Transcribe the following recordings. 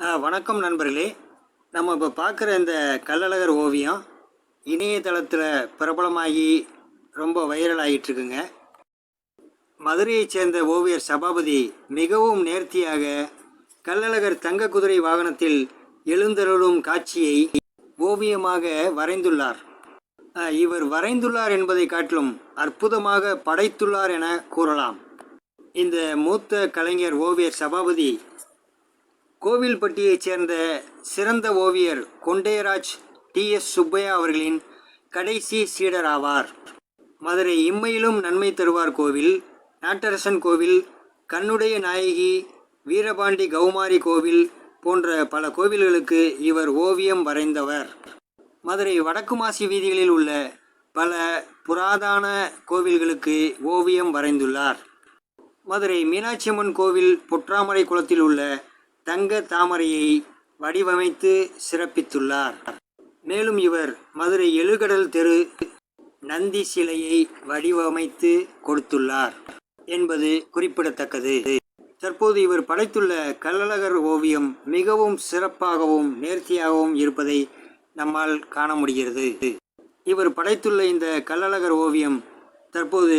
ஆ, வணக்கம் நண்பர்களே. நம்ம இப்போ பார்க்குற இந்த கள்ளழகர் ஓவியம் இணையதளத்தில் பிரபலமாகி ரொம்ப வைரல் ஆகிட்டு இருக்குங்க மதுரையைச் சேர்ந்த ஓவியர் சபாபதி மிகவும் நேர்த்தியாக கள்ளழகர் தங்க குதிரை வாகனத்தில் எழுந்தருளும் காட்சியை ஓவியமாக வரைந்துள்ளார். இவர் வரைந்துள்ளார் என்பதை காட்டிலும் அற்புதமாக படைத்துள்ளார் என கூறலாம். இந்த மூத்த கலைஞர் ஓவியர் சபாபதி கோவில்பட்டியைச் சேர்ந்த சிறந்த ஓவியர் கொண்டையராஜ் டி. எஸ். சுப்பையா அவர்களின் கடைசி சீடர் ஆவார் மதுரை இம்மையிலும் நன்மை தருவார் கோவில் நாட்டரசன் கோவில் கண்ணுடைய நாயகி வீரபாண்டி கௌமாரி கோவில் போன்ற பல கோவில்களுக்கு இவர் ஓவியம் வரைந்தவர். மதுரை வடக்கு மாசி வீதிகளில் உள்ள பல புராதான கோவில்களுக்கு ஓவியம் வரைந்துள்ளார். மதுரை மீனாட்சியம்மன் கோவில் பொற்றாமரை குளத்தில் உள்ள தங்க தாமரையை வடிவமைத்து சிறப்பித்துள்ளார். மேலும் இவர் மதுரை எழுகடல் தெரு நந்தி சிலையை வடிவமைத்து கொடுத்துள்ளார் என்பது குறிப்பிடத்தக்கது. தற்போது இவர் படைத்துள்ள கள்ளழகர் ஓவியம் மிகவும் சிறப்பாகவும் நேர்த்தியாகவும் இருப்பதை நம்மால் காண முடிகிறது. இவர் படைத்துள்ள இந்த கள்ளழகர் ஓவியம் தற்போது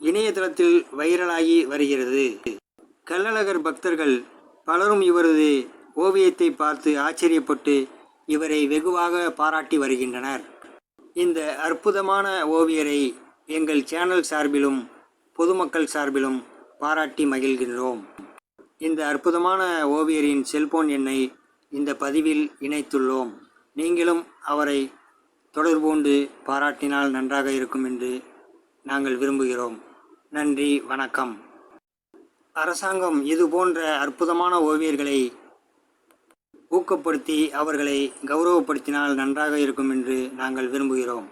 இணையதளத்தில் வைரலாகி வருகிறது. கள்ளழகர் பக்தர்கள் பலரும் இவரது ஓவியத்தை பார்த்து ஆச்சரியப்பட்டு இவரை வெகுவாக பாராட்டி வருகின்றனர். இந்த அற்புதமான ஓவியரை எங்கள் சேனல் சார்பிலும் பொதுமக்கள் சார்பிலும் பாராட்டி மகிழ்கின்றோம். இந்த அற்புதமான ஓவியரின் செல்போன் எண்ணை இந்த பதிவில் இணைத்துள்ளோம். நீங்களும் அவரை தொடர்புண்டு பாராட்டினால் நன்றாக இருக்கும் என்று நாங்கள் விரும்புகிறோம். நன்றி வணக்கம். அரசாங்கம் இது போன்ற அற்புதமான ஓவியர்களை ஊக்கப்படுத்தி அவர்களை கௌரவப்படுத்தினால் நன்றாக இருக்கும் என்று நாங்கள் விரும்புகிறோம்.